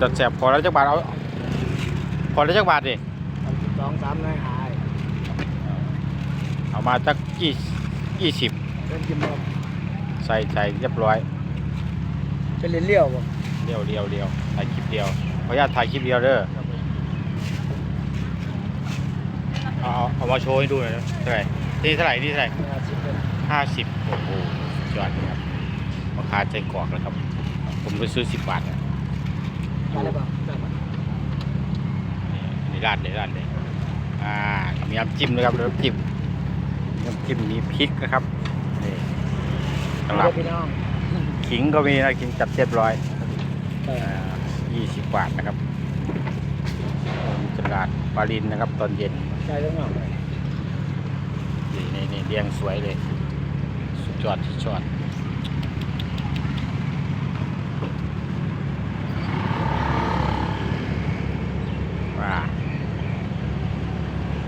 จะแสบพอแล้วจักบาทเอาพอแล้วจักบาทดิสองสามนายหายเอามาจักยี่ยี่สิบเป็นกินแบบใส่ใส่เรียบร้อยเป็นเลี้ยนเลี้ยวบ่เดียวเดียวเดียวถ่ายคลิปเดียวขออนุญาตถ่ายคลิปเดียวเด้อเอาเอาเอามาโชว์ให้ดูหน่อยนะเท่าไหร่นี่เท่าไหร่นี่เท่าไหร่ห้าสิบเป็นห้าสิบโอ้โหสุดยอดเลยครับราคาใจกรอกแล้วครับ ผมไปซื้อสิบบาทนะ นี่นี่ราดเลยราดเลยอ่ามีน้ำจิ้มนะครับน้ำจิ้มน้ำจิ้มมีพริกนะครับนี่สำหรับพี่น้องขิงก็มีนะขิงจัดเรียบร้อยแต่ยี่สิบบาทนะครับตลาดปารินนะครับ ตอนเย็นใช่ทั้งหมดเลยนี่นี่นี่เรียงสวยเลยสุดยอดสุดยอดว้า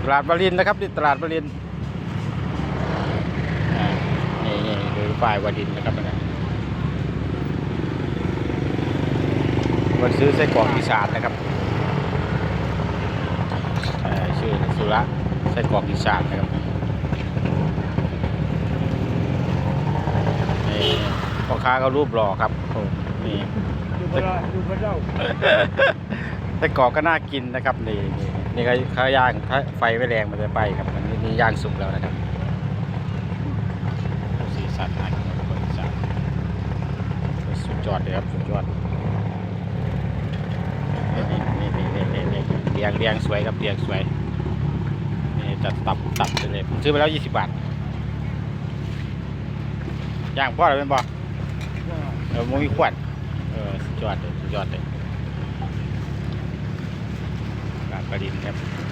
ต ลาดปารินนะครับนี่ตลาดปารินอ่านี่นี่ดูป้ายวารินนะครับนะวันซื้อไส้กรอกอีสานนะครับเอ่อชื่อสุระไส้กรอกอีสานนะครับนี่พ่อค้าก็รูปหล่อครับโอ้นี่ดูพระดูพระเจ้าไส้กรอกก็น่ากินนะครับนี่ นี่นี่ก็ข้าย่างถ้าไฟไม่แรงมันจะไปครับอันนี้นี่ย่างสุกแล้วนะครับสีสันน่ากินครับคนอีสานสุดยอดเลยครับสุดยอดนี่นี่นี่นี่นี่นี่เรียงเรียงสวยครับเรียงสวยนี่จัดตับตับไปเลยผมซื้อไปแล้วยี่สิบบาทย่างพ่อเลยเป็นบ่เออมันมีขวดเออสุดยอดเลยสุดยอดเลย กาดประดินครับ